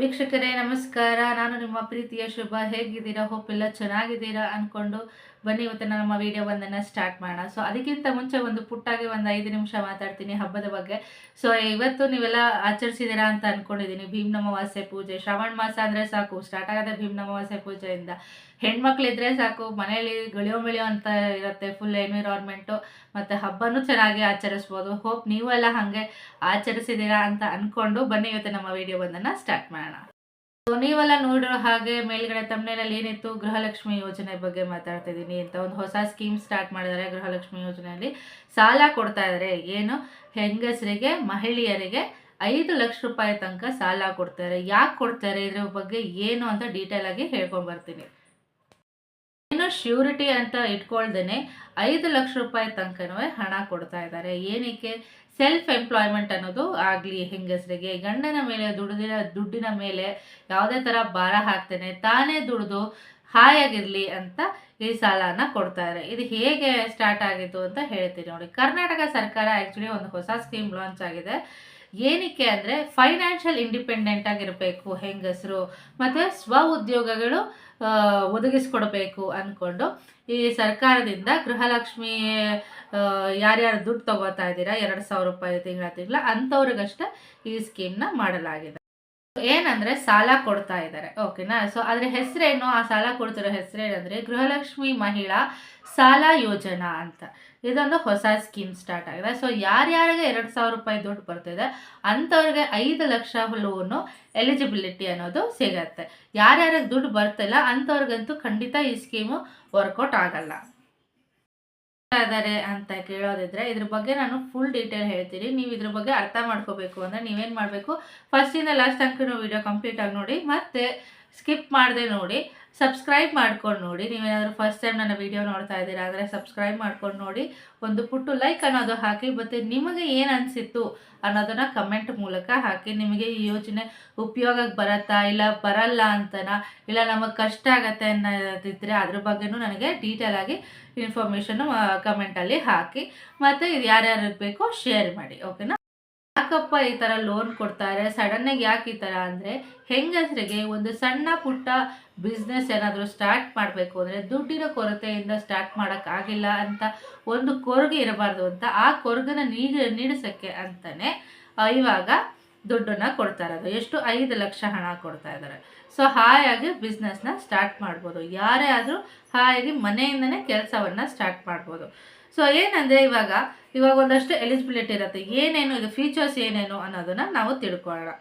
ವೀಕ್ಷಕರೇ ನಮಸ್ಕಾರ. ನಾನು ನಿಮ್ಮ ಪ್ರೀತಿಯ ಶುಭ. ಹೇಗಿದ್ದೀರಾ? ಹೋಪ್ ಎಲ್ಲ ಚೆನ್ನಾಗಿದ್ದೀರಾ? ಅಂದ್ಕೊಂಡು ಬನ್ನಿ, ಇವತ್ತು ನಮ್ಮ ವಿಡಿಯೋ ಒಂದನ್ನು ಸ್ಟಾರ್ಟ್ ಮಾಡೋಣ. ಸೊ ಅದಕ್ಕಿಂತ ಮುಂಚೆ ಒಂದು ಪುಟ್ಟಾಗಿ ಒಂದು ಐದು ನಿಮಿಷ ಮಾತಾಡ್ತೀನಿ ಹಬ್ಬದ ಬಗ್ಗೆ. ಸೊ ಇವತ್ತು ನೀವೆಲ್ಲ ಆಚರಿಸಿದ್ದೀರಾ ಅಂತ ಅಂದ್ಕೊಂಡಿದ್ದೀನಿ ಭೀಮ್ ನಮವಾಸ್ಯೆ ಪೂಜೆ. ಶ್ರಾವಣ ಮಾಸ ಅಂದರೆ ಸಾಕು. ಸ್ಟಾರ್ಟ್ ಆಗೋದೇ ಭೀಮ್ ನಮವಾಸ್ಯೆ ಪೂಜೆಯಿಂದ. ಹೆಣ್ಮಕ್ಳಿದ್ರೆ ಸಾಕು. ಮನೆಯಲ್ಲಿ ಗಳಿಯೋ ಮಿಳಿಯೋ ಅಂತ ಇರುತ್ತೆ. ಫುಲ್ ಎನ್ವಿರಾನ್ಮೆಂಟು ಮತ್ತು ಹಬ್ಬನೂ ಚೆನ್ನಾಗಿ ಆಚರಿಸ್ಬೋದು. ಹೋಪ್ ಎಲ್ಲ ಹಾಗೆ ಆಚರಿಸಿದ್ದೀರಾ ಅಂತ ಅಂದ್ಕೊಂಡು ಬನ್ನಿ, ಇವತ್ತು ನಮ್ಮ ವಿಡಿಯೋ ಒಂದನ್ನು ಸ್ಟಾರ್ಟ್ ಮಾಡೋಣ. ಸೊ ನೀವೆಲ್ಲ ನೋಡಿರೋ ಹಾಗೆ ಮೇಲ್ಗಡೆ ತಮ್ಮನೇನಲ್ಲಿ ಏನಿತ್ತು? ಗೃಹಲಕ್ಷ್ಮಿ ಯೋಜನೆ ಬಗ್ಗೆ ಮಾತಾಡ್ತಾ ಇದ್ದೀನಿ ಅಂತ ಒಂದು ಹೊಸ ಸ್ಕೀಮ್ ಸ್ಟಾರ್ಟ್ ಮಾಡಿದ್ದಾರೆ ಗೃಹಲಕ್ಷ್ಮಿ ಯೋಜನೆಯಲ್ಲಿ. ಸಾಲ ಕೊಡ್ತಾ ಇದ್ದಾರೆ. ಏನು? ಹೆಂಗಸರಿಗೆ, ಮಹಿಳೆಯರಿಗೆ ಐದು ಲಕ್ಷ ರೂಪಾಯಿ ತನಕ ಸಾಲ ಕೊಡ್ತಾರೆ ಯಾಕೆ ಕೊಡ್ತಾರೆ ಇದ್ರ ಬಗ್ಗೆ ಏನು ಅಂತ ಡೀಟೇಲ್ ಆಗಿ ಹೇಳ್ಕೊಂಡ್ ಬರ್ತೀನಿ. ಏನು ಶ್ಯೂರಿಟಿ ಅಂತ ಇಟ್ಕೊಳ್ದೇ ಐದು ಲಕ್ಷ ರೂಪಾಯಿ ತನಕನೂ ಹಣ ಕೊಡ್ತಾ ಇದ್ದಾರೆ. ಏನಕ್ಕೆ? ಸೆಲ್ಫ್ ಎಂಪ್ಲಾಯ್ಮೆಂಟ್ ಅನ್ನೋದು ಆಗಲಿ ಹೆಂಗಸರಿಗೆ. ಗಂಡನ ಮೇಲೆ ದುಡ್ದಿನ ದುಡ್ಡಿನ ಮೇಲೆ ಯಾವುದೇ ಥರ ಭಾರ ಹಾಕ್ತೇನೆ, ತಾನೇ ದುಡಿದು ಹಾಯಾಗಿರಲಿ ಅಂತ ಈ ಸಾಲನ ಕೊಡ್ತಾರೆ. ಇದು ಹೇಗೆ ಸ್ಟಾರ್ಟ್ ಆಗಿತ್ತು ಅಂತ ಹೇಳ್ತೀನಿ ನೋಡಿ. ಕರ್ನಾಟಕ ಸರ್ಕಾರ ಆ್ಯಕ್ಚುಲಿ ಒಂದು ಹೊಸ ಸ್ಕೀಮ್ ಲಾಂಚ್ ಆಗಿದೆ. ಏನಕ್ಕೆ ಅಂದರೆ ಫೈನಾನ್ಷಿಯಲ್ ಇಂಡಿಪೆಂಡೆಂಟ್ ಆಗಿರಬೇಕು, ಹೆಂಗಸರು, ಮತ್ತು ಸ್ವ ಉದ್ಯೋಗಗಳು ಒದಗಿಸ್ಕೊಡ್ಬೇಕು ಅಂದ್ಕೊಂಡು ಈ ಸರ್ಕಾರದಿಂದ ಗೃಹಲಕ್ಷ್ಮಿ ಯಾರ್ಯಾರು ದುಡ್ಡು ತಗೋತಾ ಇದ್ದೀರಾ, ಎರಡು ಸಾವಿರ ರೂಪಾಯಿ ತಿಂಗಳ ತಿಂಗಳ ಅಂಥವ್ರಿಗಷ್ಟೇ ಈ ಸ್ಕೀಮ್ನ ಮಾಡಲಾಗಿದೆ. ಏನಂದ್ರೆ ಸಾಲ ಕೊಡ್ತಾ ಇದ್ದಾರೆ. ಓಕೆನಾ? ಸೊ ಅದ್ರ ಹೆಸರೇನು? ಆ ಸಾಲ ಕೊಡ್ತಿರೋ ಹೆಸರೇನಂದ್ರೆ ಗೃಹಲಕ್ಷ್ಮಿ ಮಹಿಳಾ ಸಾಲ ಯೋಜನಾ ಅಂತ. ಇದೊಂದು ಹೊಸ ಸ್ಕೀಮ್ ಸ್ಟಾರ್ಟ್ ಆಗಿದೆ. ಸೊ ಯಾರ್ಯಾರಿಗೆ ಎರಡು ಸಾವಿರ ರೂಪಾಯಿ ದುಡ್ಡು ಬರ್ತಿದೆ, ಅಂಥವ್ರಿಗೆ ಐದು ಲಕ್ಷ ಲೋನು ಎಲಿಜಿಬಿಲಿಟಿ ಅನ್ನೋದು ಸಿಗತ್ತೆ. ಯಾರ್ಯಾರಿಗೆ ದುಡ್ಡು ಬರ್ತಿಲ್ಲ, ಅಂಥವ್ರಿಗಂತೂ ಖಂಡಿತ ಈ ಸ್ಕೀಮು ವರ್ಕೌಟ್ ಆಗಲ್ಲ. ಇದ್ದಾರೆ ಅಂತ ಕೇಳೋದಿದ್ರೆ ಇದ್ರ ಬಗ್ಗೆ ನಾನು ಫುಲ್ ಡೀಟೇಲ್ ಹೇಳ್ತೀನಿ. ನೀವು ಇದ್ರ ಬಗ್ಗೆ ಅರ್ಥ ಮಾಡ್ಕೋಬೇಕು ಅಂದರೆ ನೀವೇನು ಮಾಡಬೇಕು? ಫಸ್ಟಿಂದ ಲಾಸ್ಟ್ ತನಕ ವಿಡಿಯೋ ಕಂಪ್ಲೀಟ್ ಆಗಿ ನೋಡಿ, ಮತ್ತೆ ಸ್ಕಿಪ್ ಮಾಡದೆ ನೋಡಿ. ಸಬ್ಸ್ಕ್ರೈಬ್ ಮಾಡ್ಕೊಂಡು ನೋಡಿ. ನೀವೇನಾದರೂ ಫಸ್ಟ್ ಟೈಮ್ ನನ್ನ ವಿಡಿಯೋ ನೋಡ್ತಾ ಇದ್ದೀರಾ ಅಂದರೆ ಸಬ್ಸ್ಕ್ರೈಬ್ ಮಾಡ್ಕೊಂಡು ನೋಡಿ. ಒಂದು ಪುಟ್ಟು ಲೈಕ್ ಅನ್ನೋದು ಹಾಕಿ, ಮತ್ತು ನಿಮಗೆ ಏನು ಅನಿಸಿತ್ತು ಅನ್ನೋದನ್ನು ಕಮೆಂಟ್ ಮೂಲಕ ಹಾಕಿ. ನಿಮಗೆ ಈ ಯೋಜನೆ ಉಪಯೋಗಕ್ಕೆ ಬರತ್ತಾ ಇಲ್ಲ ಬರಲ್ಲ ಅಂತನಾ, ಇಲ್ಲ ನಮಗೆ ಕಷ್ಟ ಆಗತ್ತೆ ಅನ್ನೋದಿದ್ದರೆ ಅದ್ರ ಬಗ್ಗೆನೂ ನನಗೆ ಡೀಟೇಲ್ ಆಗಿ ಇನ್ಫಾರ್ಮೇಷನ್ನು ಕಮೆಂಟಲ್ಲಿ ಹಾಕಿ. ಮತ್ತು ಇದು ಯಾರ್ಯಾರಿಗೆ ಬೇಕೋ ಶೇರ್ ಮಾಡಿ ಓಕೆನಾ ಯಾಕಪ್ಪ ಈ ಥರ ಲೋನ್ ಕೊಡ್ತಾರೆ? ಸಡನ್ನಾಗಿ ಯಾಕೆ ಈ ಥರ ಅಂದರೆ ಹೆಂಗಸರಿಗೆ ಒಂದು ಸಣ್ಣ ಪುಟ್ಟ ಬಿಸ್ನೆಸ್ ಏನಾದರೂ ಸ್ಟಾರ್ಟ್ ಮಾಡಬೇಕು ಅಂದರೆ ದುಡ್ಡಿನ ಕೊರತೆಯಿಂದ ಸ್ಟಾರ್ಟ್ ಮಾಡೋಕ್ಕಾಗಿಲ್ಲ ಅಂತ ಒಂದು ಕೊರಗು ಇರಬಾರ್ದು ಅಂತ ಆ ಕೊರಗನ ನೀಡಿ ನೀಡಿಸೋಕ್ಕೆ ಅಂತಲೇ ಇವಾಗ ದುಡ್ಡನ್ನು ಕೊಡ್ತಾ ಇರೋದು. ಎಷ್ಟು ಐದು ಲಕ್ಷ ಹಣ ಕೊಡ್ತಾ ಇದ್ದಾರೆ. ಸೊ ಹಾಯಾಗಿ ಬಿಸ್ನೆಸ್ನ ಸ್ಟಾರ್ಟ್ ಮಾಡ್ಬೋದು. ಯಾರೇ ಆದರೂ ಹಾಯಾಗಿ ಮನೆಯಿಂದನೇ ಕೆಲಸವನ್ನು ಸ್ಟಾರ್ಟ್ ಮಾಡ್ಬೋದು. ಸೊ ಏನಂದರೆ ಇವಾಗ ಇವಾಗ ಒಂದಷ್ಟು ಎಲಿಜಿಬಿಲಿಟಿ ಇರುತ್ತೆ. ಏನೇನು, ಇದು ಫೀಚರ್ಸ್ ಏನೇನು ಅನ್ನೋದನ್ನು ನಾವು ತಿಳ್ಕೊಳ್ಳೋಣ.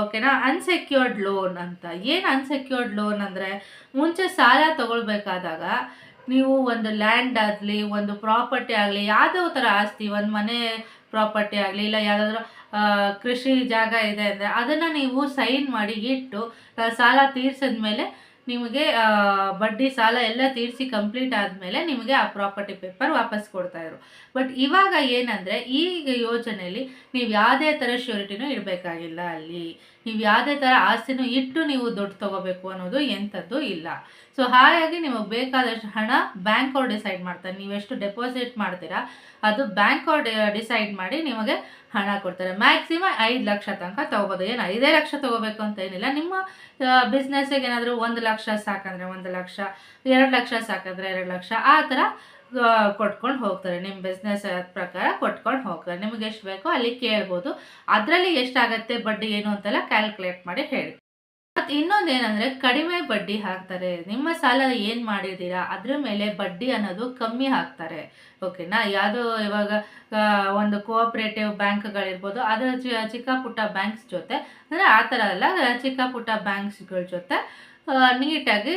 ಓಕೆನಾ ಅನ್ಸೆಕ್ಯೂರ್ಡ್ ಲೋನ್ ಅಂತ. ಏನು ಅನ್ಸೆಕ್ಯೂರ್ಡ್ ಲೋನ್ ಅಂದರೆ, ಮುಂಚೆ ಸಾಲ ತಗೊಳ್ಬೇಕಾದಾಗ ನೀವು ಒಂದು ಲ್ಯಾಂಡ್ ಆಗಲಿ, ಒಂದು ಪ್ರಾಪರ್ಟಿ ಆಗಲಿ, ಯಾವುದೋ ಥರ ಆಸ್ತಿ, ಒಂದು ಮನೆ ಪ್ರಾಪರ್ಟಿ ಆಗಲಿ, ಇಲ್ಲ ಯಾವುದಾದ್ರೂ ಕೃಷಿ ಜಾಗ ಇದೆ ಅಂದರೆ ಅದನ್ನು ನೀವು ಸೈನ್ ಮಾಡಿ ಇಟ್ಟು ಸಾಲ ತೀರ್ಸಿದ ಮೇಲೆ ನಿಮಗೆ ಬಡ್ಡಿ ಸಾಲ ಎಲ್ಲ ತೀರಿಸಿ ಕಂಪ್ಲೀಟ್ ಆದಮೇಲೆ ನಿಮಗೆ ಆ ಪ್ರಾಪರ್ಟಿ ಪೇಪರ್ ವಾಪಸ್ ಕೊಡ್ತಾಯಿದ್ರು ಬಟ್ ಇವಾಗ ಏನಂದರೆ ಈ ಯೋಜನೆಯಲ್ಲಿ ನೀವು ಯಾವುದೇ ಥರ ಶ್ಯೂರಿಟಿನೂ ಇಡಬೇಕಾಗಿಲ್ಲ ಅಲ್ಲಿ. ನೀವು ಯಾವುದೇ ಥರ ಆಸ್ತಿನೂ ಇಟ್ಟು ನೀವು ದುಡ್ಡು ತಗೋಬೇಕು ಅನ್ನೋದು ಎಂಥದ್ದು ಇಲ್ಲ. ಸೊ ಹಾಗಾಗಿ ನಿಮಗೆ ಬೇಕಾದಷ್ಟು ಹಣ ಬ್ಯಾಂಕ್ ಅವ್ರು ಡಿಸೈಡ್ ಮಾಡ್ತಾರೆ. ನೀವೆಷ್ಟು ಡೆಪಾಸಿಟ್ ಮಾಡ್ತೀರಾ, ಅದು ಬ್ಯಾಂಕ್ ಅವ್ರು ಡಿಸೈಡ್ ಮಾಡಿ ನಿಮಗೆ ಹಣ ಕೊಡ್ತಾರೆ. ಮ್ಯಾಕ್ಸಿಮಮ್ ಐದು ಲಕ್ಷ ತನಕ ತೊಗೋಬೋದು. ಏನು ಐದೇ ಲಕ್ಷ ತೊಗೋಬೇಕು ಅಂತ ಏನಿಲ್ಲ. ನಿಮ್ಮ ಬಿಸ್ನೆಸ್ಸಿಗೆ ಏನಾದರೂ ಒಂದು ಲಕ್ಷ ಸಾಕಂದರೆ ಒಂದು ಲಕ್ಷ, ಎರಡು ಲಕ್ಷ ಸಾಕಂದರೆ ಎರಡು ಲಕ್ಷ, ಆ ಥರ ಕೊಟ್ಕೊಂಡು ಹೋಗ್ತಾರೆ. ನಿಮ್ಮ ಬಿಸ್ನೆಸ್ ಪ್ರಕಾರ ಕೊಟ್ಕೊಂಡು ಹೋಗ್ತಾರೆ. ನಿಮಗೆ ಎಷ್ಟು ಬೇಕೋ ಅಲ್ಲಿ ಕೇಳ್ಬೋದು. ಅದರಲ್ಲಿ ಎಷ್ಟಾಗತ್ತೆ ಬಡ್ಡಿ ಏನು ಅಂತೆಲ್ಲ ಕ್ಯಾಲ್ಕುಲೇಟ್ ಮಾಡಿ ಹೇಳಿ. ಮತ್ತು ಇನ್ನೊಂದು ಏನಂದರೆ ಕಡಿಮೆ ಬಡ್ಡಿ ಹಾಕ್ತಾರೆ. ನಿಮ್ಮ ಸಾಲ ಏನು ಮಾಡಿದ್ದೀರಾ? ಅದ್ರ ಮೇಲೆ ಬಡ್ಡಿ ಅನ್ನೋದು ಕಮ್ಮಿ ಹಾಕ್ತಾರೆ. ಓಕೆನಾ? ಯಾವುದೋ ಇವಾಗ ಒಂದು ಕೋಆಪ್ರೇಟಿವ್ ಬ್ಯಾಂಕ್ಗಳಿರ್ಬೋದು. ಅದರ ಚಿಕ್ಕ ಪುಟ್ಟ ಬ್ಯಾಂಕ್ಸ್ ಜೊತೆ, ಅಂದರೆ ಆ ಥರ ಅಲ್ಲ, ಚಿಕ್ಕ ಪುಟ್ಟ ಬ್ಯಾಂಕ್ಸ್ಗಳ ಜೊತೆ ನೀಟಾಗಿ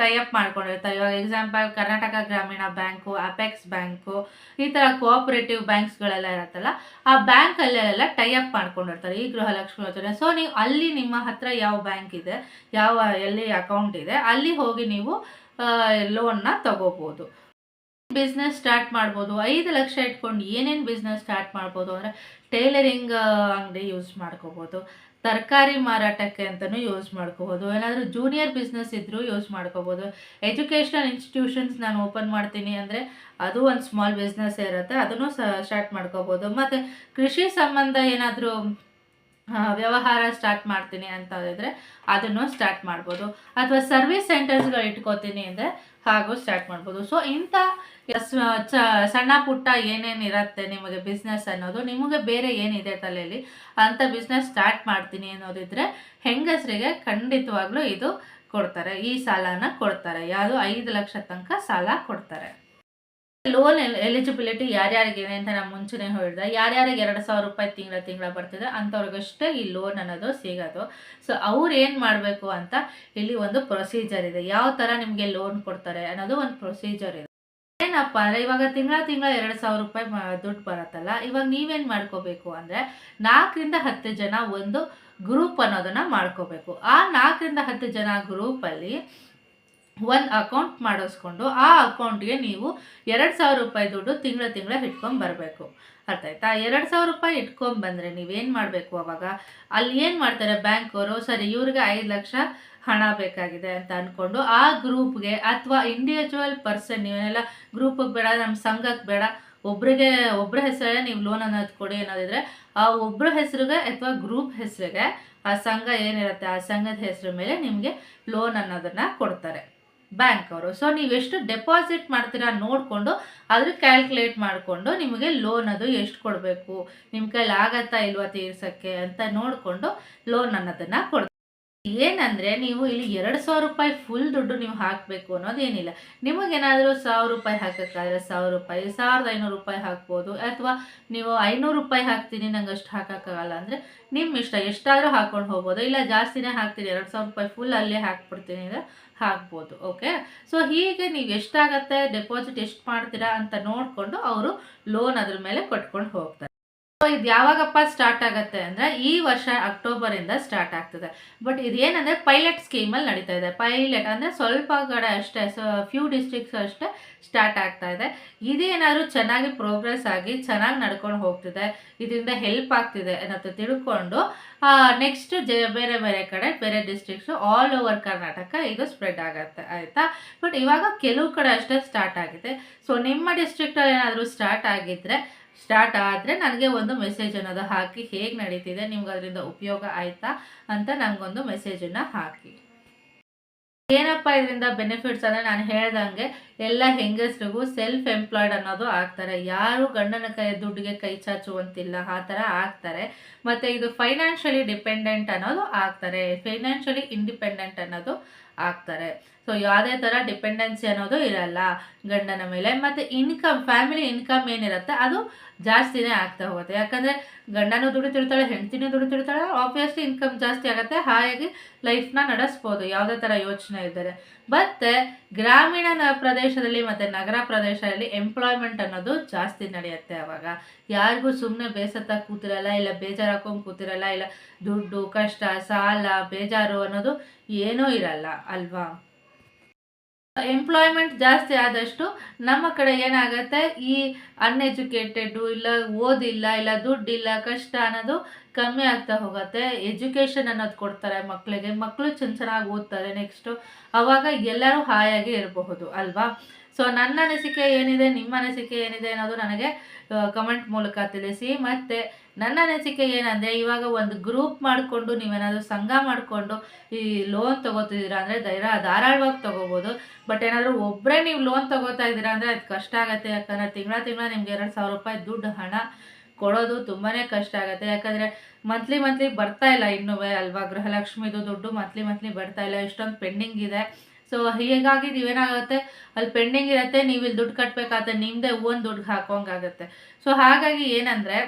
ಟೈಅಪ್ ಮಾಡ್ಕೊಂಡಿರ್ತಾರೆ ಇವಾಗ ಎಕ್ಸಾಂಪಲ್ ಕರ್ನಾಟಕ ಗ್ರಾಮೀಣ ಬ್ಯಾಂಕು ಅಪೆಕ್ಸ್ ಬ್ಯಾಂಕು, ಈ ಥರ ಕೋಆಪರೇಟಿವ್ ಬ್ಯಾಂಕ್ಸ್ಗಳೆಲ್ಲ ಇರುತ್ತಲ್ಲ, ಆ ಬ್ಯಾಂಕಲ್ಲೆಲ್ಲ ಟೈಅಪ್ ಮಾಡ್ಕೊಂಡಿರ್ತಾರೆ. ಈ ಗೃಹಲಕ್ಷ್ಮಿ ಯೋಜನೆ. ಸೊ ನೀವು ಅಲ್ಲಿ ನಿಮ್ಮ ಹತ್ರ ಯಾವ ಬ್ಯಾಂಕ್ ಇದೆ, ಯಾವ, ಎಲ್ಲಿ ಅಕೌಂಟ್ ಇದೆ, ಅಲ್ಲಿ ಹೋಗಿ ನೀವು ಲೋನ್ನ ತಗೋಬೋದು. ಬಿಸ್ನೆಸ್ ಸ್ಟಾರ್ಟ್ ಮಾಡ್ಬೋದು. ಐದು ಲಕ್ಷ ಇಟ್ಕೊಂಡು ಏನೇನು ಬಿಸ್ನೆಸ್ ಸ್ಟಾರ್ಟ್ ಮಾಡ್ಬೋದು ಅಂದರೆ ಟೈಲರಿಂಗ್ ಅಂಗಡಿ ಯೂಸ್ ಮಾಡ್ಕೋಬೋದು. ತರಕಾರಿ ಮಾರಾಟಕ್ಕೆ ಅಂತಲೂ ಯೂಸ್ ಮಾಡ್ಕೋಬೋದು. ಏನಾದರೂ ಜೂನಿಯರ್ ಬಿಸ್ನೆಸ್ ಇದ್ದರೂ ಯೂಸ್ ಮಾಡ್ಕೋಬೋದು. ಎಜುಕೇಷನಲ್ ಇನ್ಸ್ಟಿಟ್ಯೂಷನ್ಸ್ ನಾನು ಓಪನ್ ಮಾಡ್ತೀನಿ ಅಂದರೆ ಅದು ಒಂದು ಸ್ಮಾಲ್ ಬಿಸ್ನೆಸ್ ಇರುತ್ತೆ, ಅದನ್ನು ಸ್ಟಾರ್ಟ್ ಮಾಡ್ಕೋಬೋದು. ಮತ್ತು ಕೃಷಿ ಸಂಬಂಧ ಏನಾದರೂ ವ್ಯವಹಾರ ಸ್ಟಾರ್ಟ್ ಮಾಡ್ತೀನಿ ಅಂತ ಹೇಳಿದ್ರೆ ಅದನ್ನು ಸ್ಟಾರ್ಟ್ ಮಾಡ್ಬೋದು. ಅಥವಾ ಸರ್ವಿಸ್ ಸೆಂಟರ್ಸ್ಗಳು ಇಟ್ಕೋತೀನಿ ಅಂದರೆ ಹಾಗೂ ಸ್ಟಾರ್ಟ್ ಮಾಡ್ಬೋದು. ಸೊ ಇಂಥ ಸಣ್ಣ ಪುಟ್ಟ ಏನೇನು ಇರುತ್ತೆ ನಿಮಗೆ ಬಿಸ್ನೆಸ್ ಅನ್ನೋದು, ನಿಮಗೆ ಬೇರೆ ಏನಿದೆ ತಲೆಯಲ್ಲಿ, ಅಂಥ ಬಿಸ್ನೆಸ್ ಸ್ಟಾರ್ಟ್ ಮಾಡ್ತೀನಿ ಅನ್ನೋದಿದ್ರೆ, ಹೆಂಗಸರಿಗೆ ಖಂಡಿತವಾಗ್ಲೂ ಇದು ಕೊಡ್ತಾರೆ. ಈ ಸಾಲನ ಕೊಡ್ತಾರೆ. ಯಾವುದು ಐದು ಲಕ್ಷ ತನಕ ಸಾಲ ಕೊಡ್ತಾರೆ. ಲೋನ್ ಎಲಿಜಿಬಿಲಿಟಿ ಯಾರ್ಯಾರಿಗೆ ಅಂತ ನಾನು ಮುಂಚೆನೇ ಹೇಳಿದೆ. ಯಾರ್ಯಾರಿಗೆ ಎರಡು ಸಾವಿರ ರೂಪಾಯಿ ತಿಂಗಳ ತಿಂಗಳ ಬರ್ತಿದೆ, ಅಂಥವ್ರಿಗಷ್ಟೇ ಈ ಲೋನ್ ಅನ್ನೋದು ಸಿಗೋದು. ಸೊ ಅವ್ರು ಏನು ಮಾಡಬೇಕು ಅಂತ ಇಲ್ಲಿ ಒಂದು ಪ್ರೊಸೀಜರ್ ಇದೆ. ಯಾವ ಥರ ನಿಮಗೆ ಲೋನ್ ಕೊಡ್ತಾರೆ ಅನ್ನೋದು ಒಂದು ಪ್ರೊಸೀಜರ್ ಇದೆ. ಏನಪ್ಪ ಅಂದರೆ ಇವಾಗ ತಿಂಗಳ ತಿಂಗಳ ಎರಡು ಸಾವಿರ ರೂಪಾಯಿ ದುಡ್ಡು ಬರುತ್ತಲ್ಲ, ಇವಾಗ ನೀವೇನು ಮಾಡ್ಕೋಬೇಕು ಅಂದರೆ ನಾಲ್ಕರಿಂದ ಹತ್ತು ಜನ ಒಂದು ಗ್ರೂಪ್ ಅನ್ನೋದನ್ನು ಮಾಡ್ಕೋಬೇಕು. ಆ ನಾಲ್ಕರಿಂದ ಹತ್ತು ಜನ ಗ್ರೂಪಲ್ಲಿ ಒಂದು ಅಕೌಂಟ್ ಮಾಡಿಸ್ಕೊಂಡು, ಆ ಅಕೌಂಟ್ಗೆ ನೀವು ಎರಡು ಸಾವಿರ ರೂಪಾಯಿ ದುಡ್ಡು ತಿಂಗಳ ತಿಂಗಳ ಇಟ್ಕೊಂಡು ಬರಬೇಕು. ಅರ್ಥ ಆಯ್ತಾ? ಎರಡು ಸಾವಿರ ರೂಪಾಯಿ ಇಟ್ಕೊಂಡು ಬಂದರೆ ನೀವೇನು ಮಾಡಬೇಕು ಅವಾಗ? ಅಲ್ಲಿ ಏನು ಮಾಡ್ತಾರೆ ಬ್ಯಾಂಕ್ ಅವರು ಸರಿ, ಇವ್ರಿಗೆ ಐದು ಲಕ್ಷ ಹಣ ಬೇಕಾಗಿದೆ ಅಂತ ಅಂದ್ಕೊಂಡು ಆ ಗ್ರೂಪ್ಗೆ ಅಥವಾ ಇಂಡಿವಿಜುವಲ್ ಪರ್ಸನ್ ನೀವೆಲ್ಲ ಗ್ರೂಪಿಗೆ ಬೇಡ ನಮ್ಮ ಸಂಘಕ್ಕೆ ಬೇಡ, ಒಬ್ರಿಗೆ ಒಬ್ಬರ ಹೆಸರೇ ನೀವು ಲೋನ್ ಅನ್ನೋದು ಕೊಡಿ ಅನ್ನೋದಿದ್ರೆ, ಆ ಒಬ್ಬರ ಹೆಸರಿಗೆ ಅಥವಾ ಗ್ರೂಪ್ ಹೆಸರಿಗೆ ಆ ಸಂಘ ಏನಿರುತ್ತೆ? ಆ ಸಂಘದ ಹೆಸರು ಮೇಲೆ ನಿಮಗೆ ಲೋನ್ ಅನ್ನೋದನ್ನು ಕೊಡ್ತಾರೆ. ಬ್ಯಾಂಕ್ ಅವರು. ಸೊ ನೀವು ಎಷ್ಟು ಡೆಪಾಸಿಟ್ ಮಾಡ್ತೀರಾ ನೋಡಿಕೊಂಡು ಅದ್ರ ಕ್ಯಾಲ್ಕುಲೇಟ್ ಮಾಡಿಕೊಂಡು ನಿಮಗೆ ಲೋನ್ ಅದು ಎಷ್ಟು ಕೊಡಬೇಕು? ನಿಮ್ಮ ಕೈಲಿ ಆಗತ್ತಾ ಇಲ್ವಾ ತೀರ್ಸೋಕ್ಕೆ ಅಂತ ನೋಡಿಕೊಂಡು ಲೋನ್ ಅನ್ನೋದನ್ನು ಕೊಡ್ತಾರೆ? ಏನಂದರೆ ನೀವು ಇಲ್ಲಿ ಎರಡು ಸಾವಿರ ರೂಪಾಯಿ ಫುಲ್ ದುಡ್ಡು ನೀವು ಹಾಕಬೇಕು ಅನ್ನೋದೇನಿಲ್ಲ ನಿಮಗೇನಾದರೂ ಸಾವಿರ ರೂಪಾಯಿ ಹಾಕೋಕ್ಕಾದ್ರೆ ಸಾವಿರ ರೂಪಾಯಿ, ಸಾವಿರದ ಐನೂರು ರೂಪಾಯಿ ಹಾಕ್ಬೋದು, ಅಥವಾ ನೀವು ಐನೂರು ರೂಪಾಯಿ ಹಾಕ್ತೀನಿ, ನಂಗೆ ಅಷ್ಟು ಹಾಕೋಕ್ಕಾಗಲ್ಲ ಅಂದರೆ ನಿಮ್ಮ ಇಷ್ಟ, ಎಷ್ಟಾದರೂ ಹಾಕ್ಕೊಂಡು ಹೋಗ್ಬೋದು. ಇಲ್ಲ ಜಾಸ್ತಿನೇ ಹಾಕ್ತೀನಿ, ಎರಡು ಸಾವಿರ ರೂಪಾಯಿ ಫುಲ್ ಅಲ್ಲೇ ಹಾಕ್ಬಿಡ್ತೀನಿ ಅಂದರೆ ಹಾಕ್ಬೋದು ಓಕೆ ಸೊ ಹೀಗೆ ನೀವು ಎಷ್ಟಾಗತ್ತೆ ಡೆಪಾಸಿಟ್ ಎಷ್ಟು ಮಾಡ್ತೀರಾ ಅಂತ ನೋಡಿಕೊಂಡು ಅವರು ಲೋನ್ ಅದ್ರ ಮೇಲೆ ಕೊಟ್ಕೊಂಡು ಹೋಗ್ತಾರೆ. ಇದು ಯಾವಾಗಪ್ಪ ಸ್ಟಾರ್ಟ್ ಆಗುತ್ತೆ ಅಂದರೆ ಈ ವರ್ಷ ಅಕ್ಟೋಬರಿಂದ ಸ್ಟಾರ್ಟ್ ಆಗ್ತದೆ. ಬಟ್ ಇದೇನಂದರೆ ಪೈಲಟ್ ಸ್ಕೀಮಲ್ಲಿ ನಡೀತಾ ಇದೆ. ಪೈಲಟ್ ಅಂದರೆ ಸ್ವಲ್ಪ ಕಡೆ ಅಷ್ಟೇ, ಸೊ ಫ್ಯೂ ಡಿಸ್ಟ್ರಿಕ್ಸ್ ಅಷ್ಟೇ ಸ್ಟಾರ್ಟ್ ಆಗ್ತಾ ಇದೆ. ಇದೇನಾದ್ರು ಚೆನ್ನಾಗಿ ಪ್ರೋಗ್ರೆಸ್ ಆಗಿ ಚೆನ್ನಾಗಿ ನಡ್ಕೊಂಡು ಹೋಗ್ತಿದೆ, ಇದರಿಂದ ಹೆಲ್ಪ್ ಆಗ್ತಿದೆ ಅನ್ನೋದು ತಿಳ್ಕೊಂಡು ನೆಕ್ಸ್ಟ್ ಬೇರೆ ಬೇರೆ ಕಡೆ, ಬೇರೆ ಡಿಸ್ಟ್ರಿಕ್ಸು ಆಲ್ ಓವರ್ ಕರ್ನಾಟಕ ಇದು ಸ್ಪ್ರೆಡ್ ಆಗುತ್ತೆ, ಆಯಿತಾ? ಬಟ್ ಇವಾಗ ಕೆಲವು ಕಡೆ ಅಷ್ಟೇ ಸ್ಟಾರ್ಟ್ ಆಗಿದೆ. ಸೊ ನಿಮ್ಮ ಡಿಸ್ಟ್ರಿಕ್ಟಲ್ಲಿ ಏನಾದರೂ ಸ್ಟಾರ್ಟ್ ಆಗಿದ್ದರೆ ಸ್ಟಾರ್ಟ್ ಆದರೆ ನನಗೆ ಒಂದು ಮೆಸೇಜ್ ಅನ್ನೋದು ಹಾಕಿ ಹೇಗೆ ನಡೀತಿದೆ, ನಿಮ್ಗೆ ಅದರಿಂದ ಉಪಯೋಗ ಆಯಿತಾ ಅಂತ ನನಗೊಂದು ಮೆಸೇಜನ್ನು ಹಾಕಿ. ಏನಪ್ಪ ಇದರಿಂದ ಬೆನಿಫಿಟ್ಸ್ ಅಂದರೆ ನಾನು ಹೇಳ್ದಂಗೆ ಎಲ್ಲ ಹೆಂಗಸ್ರಿಗೂ ಸೆಲ್ಫ್ ಎಂಪ್ಲಾಯ್ಡ್ ಅನ್ನೋದು ಆಗ್ತಾರೆ. ಯಾರು ಗಂಡನ ಕೈ ದುಡ್ಡಿಗೆ ಕೈ ಚಾಚುವಂತಿಲ್ಲ, ಆ ಥರ ಆಗ್ತಾರೆ. ಮತ್ತು ಇದು ಫೈನಾನ್ಷಿಯಲಿ ಡಿಪೆಂಡೆಂಟ್ ಅನ್ನೋದು ಆಗ್ತಾರೆ. ಫೈನಾನ್ಷಿಯಲಿ ಇಂಡಿಪೆಂಡೆಂಟ್ ಅನ್ನೋದು ಆಗ್ತಾರೆ. ಸೊ ಯಾವುದೇ ಥರ ಡಿಪೆಂಡೆನ್ಸಿ ಅನ್ನೋದು ಇರಲ್ಲ. ಗಂಡನ ಮೇಲೆ ಮತ್ತು ಇನ್ಕಮ್ ಫ್ಯಾಮಿಲಿ ಇನ್ಕಮ್ ಏನಿರುತ್ತೆ ಅದು ಜಾಸ್ತಿನೇ ಆಗ್ತಾ ಹೋಗುತ್ತೆ. ಯಾಕಂದರೆ ಗಂಡನೂ ದುಡಿತಿರ್ತಾಳೆ, ಹೆಂಡ್ತಿನೂ ದುಡಿತಿರ್ತಾಳೆ ಆಬ್ವಿಯಸ್ಲಿ ಇನ್ಕಮ್ ಜಾಸ್ತಿ ಆಗುತ್ತೆ, ಹಾಗಾಗಿ ಲೈಫ್ನ ನಡೆಸ್ಬೋದು. ಯಾವುದೇ ಥರ ಯೋಚನೆ ಇದ್ದರೆ. ಮತ್ತು ಗ್ರಾಮೀಣ ಪ್ರದೇಶದಲ್ಲಿ ಮತ್ತು ನಗರ ಪ್ರದೇಶದಲ್ಲಿ ಎಂಪ್ಲಾಯ್ಮೆಂಟ್ ಅನ್ನೋದು ಜಾಸ್ತಿ ನಡೆಯುತ್ತೆ ಆವಾಗ ಯಾರಿಗೂ ಸುಮ್ಮನೆ ಬೇಸತ್ತ ಕೂತಿರಲ್ಲ, ಇಲ್ಲ ಬೇಜಾರು ಹಾಕೊಂಡು ಕೂತಿರಲ್ಲ, ಇಲ್ಲ ದುಡ್ಡು, ಕಷ್ಟ, ಸಾಲ, ಬೇಜಾರು ಅನ್ನೋದು ಏನೂ ಇರಲ್ಲ, ಅಲ್ವಾ? ಎಂಪ್ಲಾಯ್ಮೆಂಟ್ ಜಾಸ್ತಿ ಆದಷ್ಟು ನಮ್ಮ ಕಡೆ ಏನಾಗುತ್ತೆ, ಈ ಅನ್ಎಜುಕೇಟೆಡು ಇಲ್ಲ, ಓದಿಲ್ಲ, ಇಲ್ಲ ದುಡ್ಡಿಲ್ಲ, ಕಷ್ಟ ಅನ್ನೋದು ಕಮ್ಮಿ ಆಗ್ತಾ ಹೋಗುತ್ತೆ. ಎಜುಕೇಷನ್ ಅನ್ನೋದು ಕೊಡ್ತಾರೆ ಮಕ್ಕಳಿಗೆ ಮಕ್ಕಳು ಚೆನ್ನ ಚೆನ್ನಾಗಿ ಓದ್ತಾರೆ ನೆಕ್ಸ್ಟು ಅವಾಗ ಎಲ್ಲರೂ ಹಾಯಾಗಿ ಇರಬಹುದು, ಅಲ್ವಾ? ಸೊ ನನ್ನ ಅನಿಸಿಕೆ ಏನಿದೆ, ನಿಮ್ಮ ಅನಿಸಿಕೆ ಏನಿದೆ ಅನ್ನೋದು ನನಗೆ ಕಮೆಂಟ್ ಮೂಲಕ ತಿಳಿಸಿ. ಮತ್ತು ನನ್ನ ಅನಿಸಿಕೆ ಏನಂದರೆ, ಇವಾಗ ಒಂದು ಗ್ರೂಪ್ ಮಾಡಿಕೊಂಡು ನೀವೇನಾದರೂ ಸಂಘ ಮಾಡಿಕೊಂಡು ಈ ಲೋನ್ ತೊಗೋತಿದ್ದೀರಾ ಅಂದರೆ ಧೈರ್ಯ ಧಾರಾಳವಾಗಿ ತೊಗೋಬೋದು. ಬಟ್ ಏನಾದರೂ ಒಬ್ಬರೇ ನೀವು ಲೋನ್ ತೊಗೋತಾ ಇದ್ದೀರಾ ಅಂದರೆ ಅದು ಕಷ್ಟ ಆಗುತ್ತೆ. ಯಾಕಂದರೆ ತಿಂಗಳ ತಿಂಗಳ ನಿಮ್ಗೆ ಎರಡು ಸಾವಿರ ರೂಪಾಯಿ ದುಡ್ಡು ಹಣ ಕೊಡೋದು ತುಂಬಾ ಕಷ್ಟ ಆಗುತ್ತೆ. ಯಾಕಂದರೆ ಮಂತ್ಲಿ ಮಂತ್ಲಿ ಬರ್ತಾ ಇಲ್ಲ ಇನ್ನೂ ಅಲ್ವಾ ಗೃಹಲಕ್ಷ್ಮಿದು ದುಡ್ಡು ಮಂತ್ಲಿ ಮಂತ್ಲಿ ಬರ್ತಾ ಇಲ್ಲ. ಇಷ್ಟೊಂದು ಪೆಂಡಿಂಗ್ ಇದೆ. ಸೊ ಹೀಗಾಗಿ ನೀವೇನಾಗುತ್ತೆ? ಅಲ್ಲಿ ಪೆಂಡಿಂಗ್ ಇರುತ್ತೆ, ನೀವು ಇಲ್ಲಿ ದುಡ್ಡು ಕಟ್ಟಬೇಕಾದ್ರೆ ನಿಮ್ಮದೇ ಒಂದು ದುಡ್ಡು ಹಾಕೋಂಗಾಗುತ್ತೆ ಸೊ ಹಾಗಾಗಿ ಏನಂದರೆ,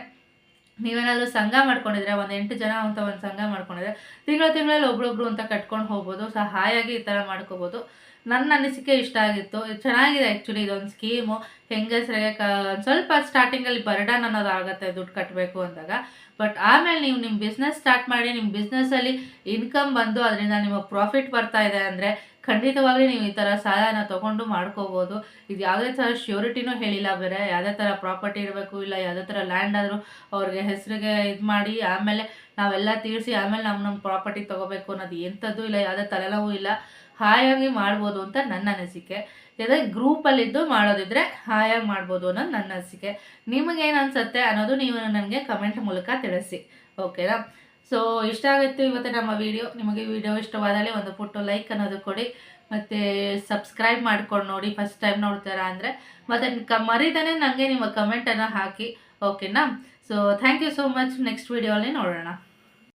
ನೀವೇನಾದರೂ ಸಂಘ ಮಾಡ್ಕೊಂಡಿದ್ರೆ, ಒಂದು ಎಂಟು ಜನ ಅಂತ ಒಂದು ಸಂಘ ಮಾಡ್ಕೊಂಡಿದ್ರೆ, ತಿಂಗಳ ತಿಂಗಳಲ್ಲಿ ಒಬ್ರೊಬ್ರು ಅಂತ ಕಟ್ಕೊಂಡು ಹೋಗ್ಬೋದು ಹಾಯಾಗಿ ಈ ಥರ ಮಾಡ್ಕೋಬೋದು. ನನ್ನ ಅನಿಸಿಕೆ ಇಷ್ಟ ಆಗಿತ್ತು. ಚೆನ್ನಾಗಿದೆ ಆ್ಯಕ್ಚುಲಿ ಇದೊಂದು ಸ್ಕೀಮು ಹೆಂಗಸರಿಗೆ ಕ, ಸ್ವಲ್ಪ ಸ್ಟಾರ್ಟಿಂಗಲ್ಲಿ ಬರ್ಡನ್ ಅನ್ನೋದು ಆಗುತ್ತೆ, ದುಡ್ಡು ಕಟ್ಟಬೇಕು ಅಂದಾಗ. ಬಟ್ ಆಮೇಲೆ ನೀವು ನಿಮ್ಮ ಬಿಸ್ನೆಸ್ ಸ್ಟಾರ್ಟ್ ಮಾಡಿ ನಿಮ್ಮ ಬಿಸ್ನೆಸ್ಸಲ್ಲಿ ಇನ್ಕಮ್ ಬಂದು ಅದರಿಂದ ನಿಮಗೆ ಪ್ರಾಫಿಟ್ ಬರ್ತಾ ಇದೆ ಅಂದರೆ ಖಂಡಿತವಾಗ್ಲೂ ನೀವು ಈ ಥರ ಸಾಲನ ತೊಗೊಂಡು ಮಾಡ್ಕೋಬೋದು. ಇದು ಯಾವುದೇ ಥರ ಶ್ಯೂರಿಟಿನೂ ಹೇಳಿಲ್ಲ ಬೇರೆ. ಯಾವುದೇ ಥರ ಪ್ರಾಪರ್ಟಿ ಇರಬೇಕು, ಇಲ್ಲ ಯಾವುದೇ ಥರ ಲ್ಯಾಂಡ್ ಆದರೂ ಅವ್ರಿಗೆ ಹೆಸರಿಗೆ ಇದು ಮಾಡಿ, ಆಮೇಲೆ ನಾವೆಲ್ಲ ತೀರಿಸಿ, ಆಮೇಲೆ ನಮ್ಮ ನಮ್ಮ ಪ್ರಾಪರ್ಟಿ ತೊಗೋಬೇಕು ಅನ್ನೋದು ಎಂಥದ್ದು ಇಲ್ಲ, ಯಾವುದೇ ತಲೆನೋವು ಇಲ್ಲ. ಹಾಯಾಗಿ ಮಾಡ್ಬೋದು ಅಂತ ನನ್ನ ಅನಿಸಿಕೆ. ಯಾವುದೇ ಗ್ರೂಪಲ್ಲಿದ್ದು ಮಾಡೋದಿದ್ರೆ ಹಾಯಾಗಿ ಮಾಡ್ಬೋದು ಅನ್ನೋದು ನನ್ನ ಅನಿಸಿಕೆ. ನಿಮಗೇನು ಅನಿಸುತ್ತೆ ಅನ್ನೋದು ನೀವು ನನಗೆ ಕಮೆಂಟ್ ಮೂಲಕ ತಿಳಿಸಿ. ಓಕೆನಾ ಸೊ ಇಷ್ಟ ಆಗುತ್ತೆ ಇವತ್ತು ನಮ್ಮ ವಿಡಿಯೋ ನಿಮಗೆ ವಿಡಿಯೋ ಇಷ್ಟವಾದಲ್ಲಿ ಒಂದು ಪುಟ್ಟು ಲೈಕ್ ಅನ್ನೋದು ಕೊಡಿ. ಮತ್ತು ಸಬ್ಸ್ಕ್ರೈಬ್ ಮಾಡ್ಕೊಂಡು ನೋಡಿ ಫಸ್ಟ್ ಟೈಮ್ ನೋಡ್ತಾರ ಅಂದರೆ. ಮತ್ತು ಕ, ಮರಿದಾನೆ ನನಗೆ ನಿಮ್ಮ ಕಮೆಂಟನ್ನು ಹಾಕಿ. ಓಕೆನಾ so thank you so much next ವಿಡಿಯೋಲಿ ನೋಡೋಣ.